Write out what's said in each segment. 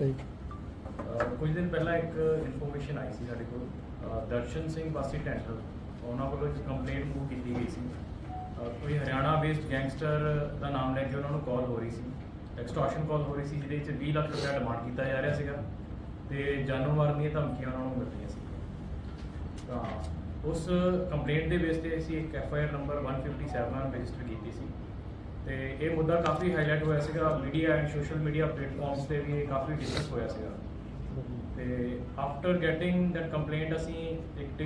ਗੱਲਬਾਤ ਹੈ uh, ਕੁਝ ਦਿਨ ਪਹਿਲਾਂ ਇੱਕ ਇਨਫੋਰਮੇਸ਼ਨ ਆਈ ਸੀ ਸਾਡੇ ਕੋਲ, ਅਹ, ਦਰਸ਼ਨ ਸਿੰਘ ਵਾਸੀ ਟੈਂਟਲ ਉਹਨਾਂ ਵੱਲੋਂ ਇੱਕ ਕੰਪਲੇਂਟ ਮੂਵ ਕੀਤੀ ਗਈ ਸੀ। ਅਹ, ਕੋਈ ਹਰਿਆਣਾ ਬੇਸਡ ਗੈਂਗਸਟਰ ਦਾ ਨਾਮ ਲੈ ਕੇ ਉਹਨਾਂ ਨੂੰ ਕਾਲ ਹੋ ਰਹੀ ਸੀ ਐਕਸਟੋਰਸ਼ਨ ਕਾਲ ਹੋ ਰਹੀ ਸੀ, ਜਿਹਦੇ ਵਿੱਚ 20 ਲੱਖ ਰੁਪਏ ਡਿਮਾਂਡ ਕੀਤਾ ਜਾ ਰਿਹਾ ਸੀਗਾ ਤੇ ਜਾਨੋਂ ਮਾਰਨ ਦੀਆਂ ਧਮਕੀਆਂ ਉਹਨਾਂ ਨੂੰ ਮਿਲ ਰਹੀਆਂ ਸੀ। ਤਾਂ ਉਸ ਕੰਪਲੇਂਟ ਦੇ ਬੇਸ ਤੇ ਅਸੀਂ ਇੱਕ F I R number 157 register ਕੀਤੀ ਸੀ। ਤੇ ਇਹ ਮੁੱਦਾ ਕਾਫੀ ਹਾਈਲਾਈਟ ਹੋਇਆ ਸੀਗਾ media and social media platforms ਤੇ ਵੀ ਇਹ ਕਾਫੀ ਡਿਸਕਸ ਹੋਇਆ ਸੀਗਾ। ਤੇ ਆਫਟਰ ਗੈਟਿੰਗ ਦੈਟ ਕੰਪਲੇਂਟ ਅਸੀਂ ਇੱਕ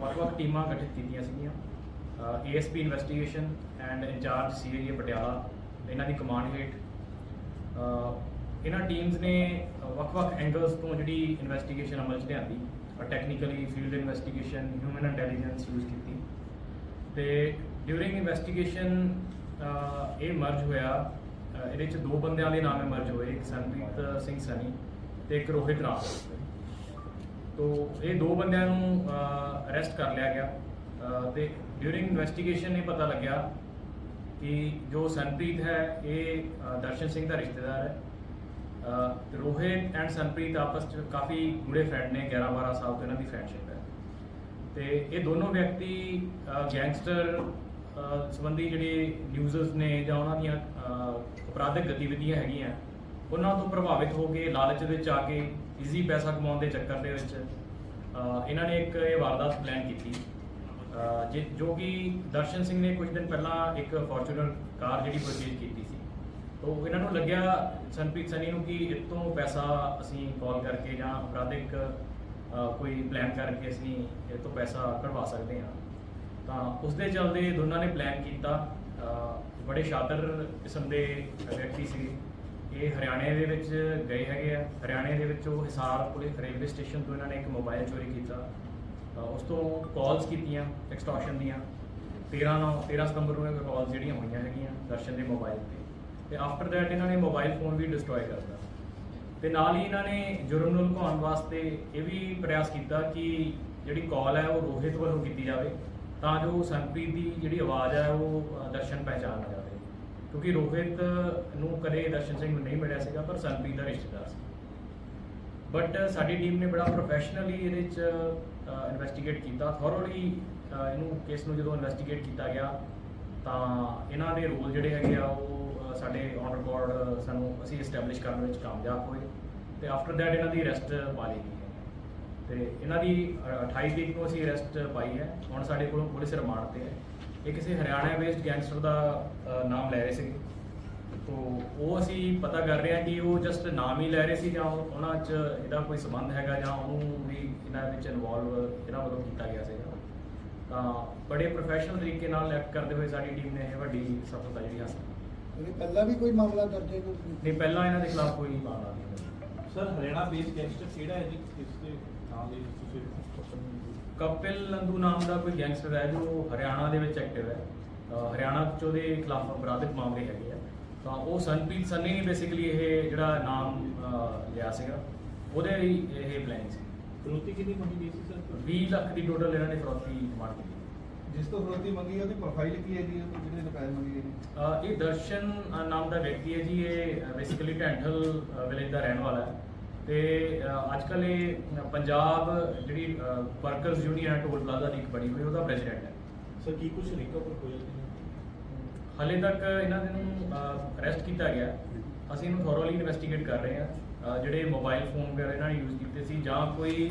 ਵੱਖ-ਵੱਖ ਟੀਮਾਂ ਗਠਿਤ ਕੀਤੀਆਂ ਸੀਗੀਆਂ। ASP investigation and incharge CIA Patiala, ਇਹਨਾਂ ਦੀ ਕਮਾਂਡ ਹੇਠ। ਇਹਨਾਂ ਟੀਮਸ ਨੇ ਵੱਖ-ਵੱਖ ਐਂਗਲਸ ਤੋਂ ਜਿਹੜੀ ਇਨਵੈਸਟੀਗੇਸ਼ਨ ਅਮਲ 'ਚ ਲਿਆਂਦੀ technically field investigation human intelligence use ਕੀਤੀ। ਤੇ ਡਿਊਰਿੰਗ ਇਨਵੈਸਟੀਗੇਸ਼ਨ ਇਹ ਮਰਜ ਹੋਇਆ। ਇਹਦੇ ਚ ਦੋ ਬੰਦਿਆਂ ਦੇ ਨਾਮ ਮਰਜ ਹੋਏ, ਇੱਕ ਸੰਪ੍ਰੀਤ ਸਿੰਘ ਸਨੀ ਤੇ ਇੱਕ ਰੋਹਿਤ ਰਾਮ। ਤੋ ਇਹ ਦੋ ਬੰਦਿਆਂ ਨੂੰ ਅਰੈਸਟ ਕਰ ਲਿਆ ਗਿਆ। ਅਹ ਤੇ ਡਿਊਰਿੰਗ ਇਨਵੈਸਟੀਗੇਸ਼ਨ ਇਹ ਪਤਾ ਲੱਗਿਆ ਕਿ ਜੋ ਸੰਪ੍ਰੀਤ ਹੈ, ਇਹ ਦਰਸ਼ਨ ਸਿੰਘ ਦਾ ਰਿਸ਼ਤੇਦਾਰ ਹੈ। ਰੋਹਿਤ ਐਂਡ ਸੰਪ੍ਰੀਤ ਆਪਸ ਚ ਕਾਫੀ ਗੂੜੇ ਫਰੈਂਡ ਨੇ 11 12 ਸਾਲ ਤੋਂ ਇਹਨਾਂ ਦੀ ਫਰੈਂਡਸ਼ਿਪ ਹੈ। ਤੇ ਇਹ ਦੋਨੋਂ ਵਿਅਕਤੀ ਗੈਂਗਸਟਰ ਸੰਬੰਧੀ ਜਿਹੜੇ ਯੂਜ਼ਰਸ ਨੇ ਜਾਂ ਉਹਨਾਂ ਦੀਆਂ ਅਪਰਾਧਿਕ ਗਤੀਵਿਧੀਆਂ ਹੈਗੀਆਂ ਉਹਨਾਂ ਤੋਂ ਪ੍ਰਭਾਵਿਤ ਹੋ ਕੇ ਲਾਲਚ ਵਿੱਚ ਆ ਕੇ ਈਜ਼ੀ ਪੈਸਾ ਕਮਾਉਣ ਦੇ ਚੱਕਰ ਦੇ ਵਿੱਚ ਇਹਨਾਂ ਨੇ ਇੱਕ ਇਹ ਵਾਰਦਾਤ ਪਲਾਨ ਕੀਤੀ। ਅਹ, ਜੋ ਕਿ ਦਰਸ਼ਨ ਸਿੰਘ ਨੇ ਕੁਝ ਦਿਨ ਪਹਿਲਾਂ ਇੱਕ ਫੋਰਚੂਨਰ ਕਾਰ ਜਿਹੜੀ ਪਰਚੇਜ ਕੀਤੀ ਸੀ। ਤੋ ਇਹਨਾਂ ਨੂੰ ਲੱਗਿਆ ਸੰਪ੍ਰੀਤ ਸਨੀ ਨੂੰ ਕਿ ਇਹ ਤੋਂ ਪੈਸਾ ਅਸੀਂ ਕਾਲ ਕਰਕੇ ਜਾਂ ਅਪਰਾਧਿਕ ਕੋਈ ਪਲਾਨ ਕਰਕੇ ਅਸੀਂ ਇਹ ਤੋਂ ਪੈਸਾ ਕਢਵਾ ਸਕਦੇ ਹਾਂ। ਤਾਂ ਉਸ ਦੇ ਚੱਲਦੇ ਦੋਨਾਂ ਨੇ ਪਲਾਨ ਕੀਤਾ। ਬੜੇ ਸ਼ਾਤਰ ਕਿਸਮ ਦੇ ਵਿਅਕਤੀ ਸੀ। ਇਹ ਹਰਿਆਣੇ ਦੇ ਵਿੱਚ ਗਏ ਹੈਗੇ ਆ। ਹਰਿਆਣੇ ਦੇ ਵਿੱਚ ਉਹ ਹਿਸਾਰ ਪੁਲਿਸ ਰੇਲਵੇ ਸਟੇਸ਼ਨ ਤੋਂ ਇਹਨਾਂ ਨੇ ਇੱਕ ਮੋਬਾਈਲ ਚੋਰੀ ਕੀਤਾ। ਉਸ ਤੋਂ ਕਾਲਸ ਕੀਤੀਆਂ ਐਕਸਟੋਰਸ਼ਨ ਦੀਆਂ। 13 ਨੂੰ 13 ਸਤੰਬਰ ਨੂੰ ਇਹ ਕਾਲਸ ਜਿਹੜੀਆਂ ਹੋਈਆਂ ਹੈਗੀਆਂ ਦਰਸ਼ਨ ਦੇ ਮੋਬਾਈਲ ਤੇ। ਤੇ ਆਫਟਰ ਦੈਟ ਇਹਨਾਂ ਨੇ ਮੋਬਾਈਲ ਫੋਨ ਵੀ ਡਿਸਟਰੋਏ ਕਰਤਾ ਤੇ ਨਾਲ ਹੀ ਇਹਨਾਂ ਨੇ ਜੁਰਮ ਨੂੰ ਲੁਕਾਉਣ ਵਾਸਤੇ ਇਹ ਵੀ ਪ੍ਰਯਾਸ ਕੀਤਾ ਕਿ ਜਿਹੜੀ ਕਾਲ ਹੈ ਉਹ ਰੋਹਿਤ ਵੱਲੋਂ ਕੀਤੀ ਜਾਵੇ। ਤਾਂ ਜੋ ਸੰਪ੍ਰੀਤ ਦੀ ਜਿਹੜੀ ਆਵਾਜ਼ ਹੈ ਉਹ ਦਰਸ਼ਨ ਪਹਿਚਾਨ ਜਾਵੇ। ਕਿਉਂਕਿ ਰੋਹਿਤ ਨੂੰ ਕਦੇ ਦਰਸ਼ਨ ਸਿੰਘ ਨੂੰ ਨਹੀਂ ਮਿਲਿਆ ਸੀਗਾ, ਪਰ ਸੰਪ੍ਰੀਤ ਦਾ ਰਿਸ਼ਤੇਦਾਰ ਸੀ। ਬਟ ਸਾਡੀ ਟੀਮ ਨੇ ਬੜਾ ਪ੍ਰੋਫੈਸ਼ਨਲੀ ਇਹਦੇ ਚ ਇਨਵੈਸਟੀਗੇਟ ਕੀਤਾ। ਥੋਰੋਲੀ ਇਹਨੂੰ ਕੇਸ ਨੂੰ ਜਦੋਂ ਇਨਵੈਸਟੀਗੇਟ ਕੀਤਾ ਗਿਆ, ਤਾਂ ਇਹਨਾਂ ਦੇ ਰੋਲ ਜਿਹੜੇ ਹੈਗੇ ਆ, ਉਹ ਸਾਡੇ ਔਨ ਰਿਕਾਰਡ ਸਾਨੂੰ ਅਸੀਂ ਐਸਟੈਬਲਿਸ਼ ਕਰਨ ਵਿੱਚ ਕਾਮਯਾਬ ਹੋਏ। ਤੇ ਆਫਟਰ ਦੈਟ ਇਹਨਾਂ ਦੀ ਅਰੈਸਟ ਪਾ ਲਈ ਗਈ। ਤੇ ਇਹਨਾਂ ਦੀ ਅ, 28 ਤਰੀਕ ਨੂੰ ਅਸੀਂ ਅਰੈਸਟ ਪਾਈ ਹੈ। ਹੁਣ ਸਾਡੇ ਕੋਲੋਂ ਪੁਲਿਸ ਰਿਮਾਂਡ ਤੇ ਹੈ। ਇਹ ਕਿਸੇ ਹਰਿਆਣਾ ਬੇਸਡ ਗੈਂਗਸਟਰ ਦਾ ਨਾਮ ਲੈ ਰਹੇ ਸੀ ਤੋ ਉਹ ਅਸੀਂ ਪਤਾ ਕਰ ਰਹੇ ਹਾਂ ਕਿ ਉਹ ਜਸਟ ਨਾਮ ਹੀ ਲੈ ਰਹੇ ਸੀ ਜਾਂ ਉਹ- ਉਹਨਾਂ 'ਚ ਇਹਦਾ ਕੋਈ ਸੰਬੰਧ ਹੈਗਾ ਜਾਂ ਉਹਨੂੰ ਵੀ ਇਹਨਾਂ ਵਿੱਚ ਇਨਵੋਲਵ ਇਹਨਾਂ ਵੱਲੋਂ ਕੀਤਾ ਗਿਆ ਸੀਗਾ। ਤਾਂ ਬੜੇ ਪ੍ਰੋਫੈਸ਼ਨਲ ਤਰੀਕੇ ਨਾਲ ਐਕਟ ਕਰਦੇ ਹੋਏ ਸਾਡੀ ਟੀਮ ਨੇ ਇਹ ਵੱਡੀ ਸਫਲਤਾ ਜਿਹੜੀ ਹਾਸਲ ਕੀਤੀ। ਪਹਿਲਾਂ ਵੀ ਕੋਈ ਮਾਮਲਾ ਦਰਜ ਹੈ? ਨਹੀਂ ਪਹਿਲਾਂ ਇਹਨਾਂ ਦੇ ਖਿਲਾਫ ਕੋਈ ਮਾਮਲਾ ਨਹੀਂ ਸਰ ਹਰਿਆਣਾ ਬੇਸ ਗੈਂਗਸਟਰ ਕਿਹੜਾ ਹੈ ਜੀ? ਇਸ ਦੇ ਨਾਮ ਦੇ ਤੁਸੀਂ ਕਪਿਲ ਨੰਦੂ ਨਾਮ ਦਾ ਕੋਈ ਗੈਂਗਸਟਰ ਹੈ ਜੋ ਹਰਿਆਣਾ ਦੇ ਵਿੱਚ ਐਕਟਿਵ ਹੈ। ਹਰਿਆਣਾ 'ਚ ਉਹਦੇ ਖਿਲਾਫ ਅਪਰਾਧਿਕ ਮਾਮਲੇ ਹੈਗੇ ਆ। ਤਾਂ ਉਹ ਸੰਪ੍ਰੀਤ ਸੰਨੀ ਨੇ ਬੇਸਿਕਲੀ ਇਹ ਜਿਹੜਾ ਨਾਮ ਲਿਆ ਸੀਗਾ। ਉਹਦੇ ਹੀ ਇਹ ਪਲਾਨ ਸੀ। ਫਿਰੋਤੀ ਕਿੰਨੀ ਮੰਗੀ ਗਈ ਸੀ ਸਰ? 20 ਲੱਖ ਦੀ ਟੋਟਲ ਇਹਨਾਂ ਨੇ ਫਰੋਤੀ ਡਿਮਾਂਡ ਕੀਤੀ ਜਿਸ ਤੋਂ ਫਰੋਤੀ ਮੰਗੀ ਉਹਦੀ ਪ੍ਰੋਫਾਈਲ ਕੀ ਹੈ ਜੀ ਉਹ ਜਿਹੜੇ ਰੁਪਏ ਮੰਗੇ ਨੇ ਅਹ, ਇਹ ਦਰਸ਼ਨ ਨਾਮ ਦਾ ਵਿਅਕਤੀ ਹੈ ਜੀ ਇਹ ਬੇਸਿਕਲੀ ਢੈਂਠਲ ਵਿਲੇਜ ਦਾ ਰਹਿਣ ਵਾਲਾ ਹੈ। ਤੇ ਅੱਜ ਕੱਲ ਇਹ ਪੰਜਾਬ ਜਿਹੜੀ ਵਰਕਰਸ ਯੂਨੀਅਨ ਟੋਲ ਪਲਾਜ਼ਾ ਦੀ ਇੱਕ ਬਣੀ ਹੋਈ ਉਹਦਾ ਪ੍ਰੈਜ਼ੀਡੈਂਟ ਹੈ। ਸਰ ਕੀ ਕੁਝ ਰਿਕਵਰ ਹੋਇਆ ਜੀ? ਹਾਲੇ ਤੱਕ ਇਹਨਾਂ ਦੇ ਨੂੰ ਅਰੈਸਟ ਕੀਤਾ ਗਿਆ। ਅਸੀਂ ਇਹਨੂੰ ਥੋਰੋਲੀ ਇਨਵੈਸਟੀਗੇਟ ਕਰ ਰਹੇ ਹਾਂ। ਜਿਹੜੇ ਮੋਬਾਈਲ ਫੋਨ ਵਗੈਰਾ ਇਹਨਾਂ ਨੇ ਯੂਜ਼ ਕੀਤੇ ਸੀ ਜਾਂ ਕੋਈ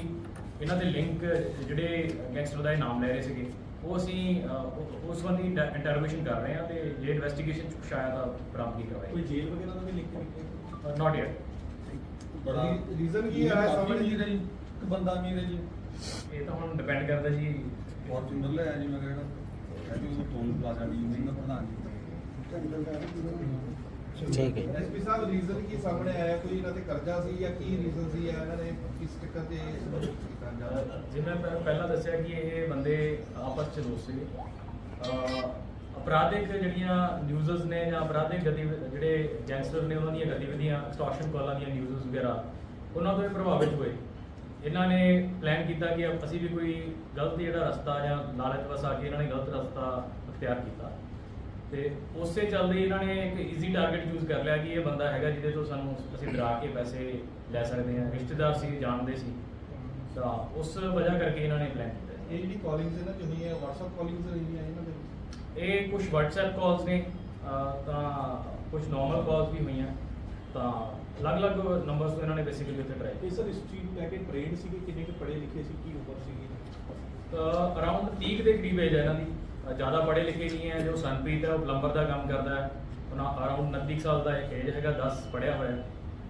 ਇਹਨਾਂ ਦੇ ਲਿੰਕ ਜਿਹੜੇ ਗੈਂਗਸਟਰ ਦਾ ਇਹ ਨਾਮ ਲੈ ਰਹੇ ਸੀਗੇ। ਉਹ ਅਸੀਂ ਅਹ, ਉਸ ਸੰਬੰਧੀ ਇੰਟਰੋਗੇਸ਼ਨ ਕਰ ਰਹੇ ਹਾਂ ਤੇ ਜੇ ਇਨਵੈਸਟੀਗੇਸ਼ਨ ਚ ਸ਼ਾਇਦ ਆ ਬਰਾਮਦੀ ਕੋਈ ਕਰਵਾਈ ਜੇਲ੍ਹ ਵਗੈਰਾ ਦਾ ਵੀ ਲਿੰਕ ਨਹੀਂ ਨਾਟ ਯet ਬੜਾ ਰੀਜ਼ਨ ਕੀ ਹੈ ਸਾਹਮਣੇ ਜੀ। ਇੱਕ ਬੰਦਾ ਅਮੀਰ ਹੈ ਜੀ। ਇਹ ਤਾਂ ਹੁਣ ਡਿਪੈਂਡ ਕਰਦਾ ਜੀ। ਫੋਰਚੂਨਰ ਲਿਆ ਜੀ ਮੈਂ ਕਿਹਾ ਕਹਿੰਦੀ ਉਹ ਟੋਲ ਪਲਾਜ਼ਾ ਦੀ ਯੂਨੀਅਨ ਦਾ ਪ੍ਰਧਾਨ ਜੀ ਠੀਕ ਹੈ ਐਸਪੀ ਸਾਹਿਬ ਰੀਜ਼ਨ ਕੀ ਸਾਹਮਣੇ ਆਇਆ? ਕੋਈ ਇਹਨਾਂ ਤੇ ਕਰਜ਼ਾ ਸੀ ਜਾਂ ਕੀ ਰੀਜ਼ਨ ਸੀ ਜਾਂ ਇਹਨਾਂ ਨੇ ਕਿਸ ਚੱਕਰ ਤੇ ਕੀਤਾ ਜਿਵੇਂ ਮੈਂ ਪਹਿਲਾਂ ਦੱਸਿਆ ਕਿ ਇਹ ਬੰਦੇ ਆਪਸ ਚ ਦੋਸਤ ਅਹ ਅਪਰਾਧਿਕ ਜਿਹੜੀਆਂ ਨਿਊਜ਼ਸ ਨੇ ਜਾਂ ਅਪਰਾਧਿਕ ਗਤੀ ਜਿਹੜੇ ਗੈਂਗਸਟਰ ਨੇ ਉਹਨਾਂ ਦੀਆਂ ਗਤੀਵਿਧੀਆਂ ਐਕਸਟੋਰਸ਼ਨ ਕਾਲਾਂ ਦੀਆਂ ਨਿਊਜ਼ਸ ਵਗੈਰਾ ਉਹਨਾਂ ਤੋਂ ਇਹ ਪ੍ਰਭਾਵਿਤ ਹੋਏ। ਇਹਨਾਂ ਨੇ ਪਲਾਨ ਕੀਤਾ ਕਿ ਅਸੀਂ ਵੀ ਕੋਈ ਗਲਤ ਜਿਹੜਾ ਰਸਤਾ ਜਾਂ ਲਾਲਚ ਵਸ ਆ ਕੇ ਇਹਨਾਂ ਨੇ ਗਲਤ ਰਸਤਾ ਅਖਤਿਆਰ ਕੀਤਾ। ਤੇ ਉਸੇ ਚੱਲਦੇ ਇਹਨਾਂ ਨੇ ਇੱਕ ਈਜ਼ੀ ਟਾਰਗੇਟ ਚੂਜ਼ ਕਰ ਲਿਆ ਕਿ ਇਹ ਬੰਦਾ ਹੈਗਾ ਜਿਹਦੇ ਤੋਂ ਸਾਨੂੰ ਅਸੀਂ ਡਰਾ ਕੇ ਪੈਸੇ ਲੈ ਸਕਦੇ ਹਾਂ ਰਿਸ਼ਤੇਦਾਰ ਸੀ ਜਾਣਦੇ ਸੀ। ਤਾਂ ਉਸ ਵਜ੍ਹਾ ਕਰਕੇ ਇਹਨਾਂ ਨੇ ਪਲਾਨ ਕੀਤਾ। ਇਹ ਜਿਹੜੀ ਕਾਲਿੰਗਸ ਇਹਨਾਂ ਚ ਹੋਈਆਂ WhatsApp ਕਾਲਿੰਗਸ ਰਹੀਆਂ ਇਹਨਾਂ ਦੇ? ਇਹ ਕੁਝ WhatsApp ਕਾਲਸ ਨੇ ਤਾਂ ਕੁਝ ਨਾਰਮਲ ਕਾਲਸ ਵੀ ਹੋਈਆਂ। ਤਾਂ ਅਲੱਗ-ਅਲੱਗ ਨੰਬਰਸ ਤੋਂ ਇਹਨਾਂ ਨੇ ਬੇਸਿਕਲੀ ਉੱਤੇ ਟਰਾਈ ਇਹ ਸਰ ਇਸ ਚੀਜ਼ ਨੂੰ ਲੈ ਕੇ ਟ੍ਰੇਨਡ ਸੀਗੇ ਕਿੰਨੇ ਕੁ ਪੜ੍ਹੇ ਲਿਖੇ ਸੀ ਕੀ ਉਮਰ ਸੀਗੀ? ਅਰਾਊਂਡ 30 ਦੇ ਕਰੀਬ ਏਜ ਹੈ ਇਹਨਾਂ ਦੀ। ਜ਼ਿਆਦਾ ਪੜ੍ਹੇ ਲਿਖੇ ਨਹੀਂ ਹੈ, ਜੋ ਸੰਪ੍ਰੀਤ ਹੈ, ਉਹ ਪਲੰਬਰ ਦਾ ਕੰਮ ਕਰਦਾ ਹੈ। ਉਹਨਾਂ ਅਰਾਊਂਡ 29 ਕੁ ਸਾਲ ਦਾ ਏਜ ਹੈਗਾ 10 ਪੜ੍ਹਿਆ ਹੋਇਆ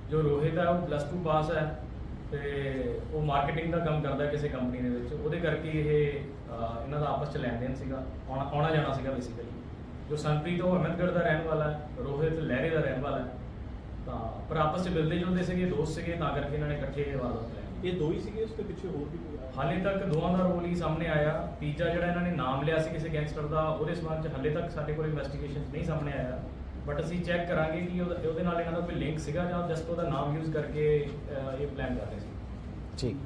ਜੋ ਰੋਹਿਤ ਹੈ, ਉਹ ਪਲੱਸ 2 ਪਾਸ ਹੈ ਤੇ ਉਹ ਮਾਰਕੀਟਿੰਗ ਦਾ ਕੰਮ ਕਰਦਾ ਕਿਸੇ ਕੰਪਨੀ ਦੇ ਵਿੱਚ। ਉਹਦੇ ਕਰਕੇ ਇਹ ਇਹਨਾਂ ਦਾ ਆਪਸ ਚ ਲੈਣ ਦੇਣ ਸੀਗਾ। ਆਉਣਾ ਆਉਣਾ ਜਾਣਾ ਸੀਗਾ ਬੇਸਿਕਲੀ ਜੋ ਸੰਪ੍ਰੀਤ ਉਹ ਅਹਿਮਦਗੜ੍ਹ ਦਾ ਰਹਿਣ ਵਾਲਾ ਹੈ, ਰੋਹਿਤ ਲਹਿਰੇ ਦਾ ਰਹਿਣ ਵਾਲਾ ਹੈ। ਤਾਂ, ਪਰ ਆਪਸ ਚ ਮਿਲਦੇ ਜੁਲਦੇ ਸੀਗੇ, ਦੋਸਤ ਸੀਗੇ, ਤਾਂ ਕਰਕੇ ਇਹਨਾਂ ਨੇ ਇਕੱਠੇ ਇਹ ਵਾਰਦਾਤ ਇਹ ਦੋ ਹੀ ਸੀਗੇ ਉਸ ਦੇ ਪਿੱਛੇ ਹੋਰ ਵੀ ਕੋਈ ਆਇਆ? ਹਾਲੇ ਤੱਕ ਦੋਵਾਂ ਦਾ ਰੋਲ ਹੀ ਸਾਹਮਣੇ ਆਇਆ। ਤੀਜਾ ਜਿਹੜਾ ਇਹਨਾਂ ਨੇ ਨਾਮ ਲਿਆ ਸੀ ਕਿਸੇ ਗੈਂਗਸਟਰ ਦਾ ਉਹਦੇ ਸਬੰਧ ਚ ਹਾਲੇ ਤੱਕ ਸਾਡੇ ਕੋਲ ਇਨਵੈਸਟੀਗੇਸ਼ਨ ਨਹੀਂ ਸਾਹਮਣੇ ਆਇਆ। ਬਟ ਅਸੀਂ ਚੈੱਕ ਕਰਾਂਗੇ ਕਿ ਉਹਦਾ- ਉਹਦੇ ਨਾਲ ਇਹਨਾਂ ਦਾ ਕੋਈ ਲਿੰਕ ਸੀਗਾ ਜਾਂ ਜਸਟ ਉਹਦਾ ਨਾਮ ਯੂਜ਼ ਕਰਕੇ ਅਹ, ਇਹ ਪਲਾਨ ਕਰ ਰਹੇ ਸੀ। ਠੀਕ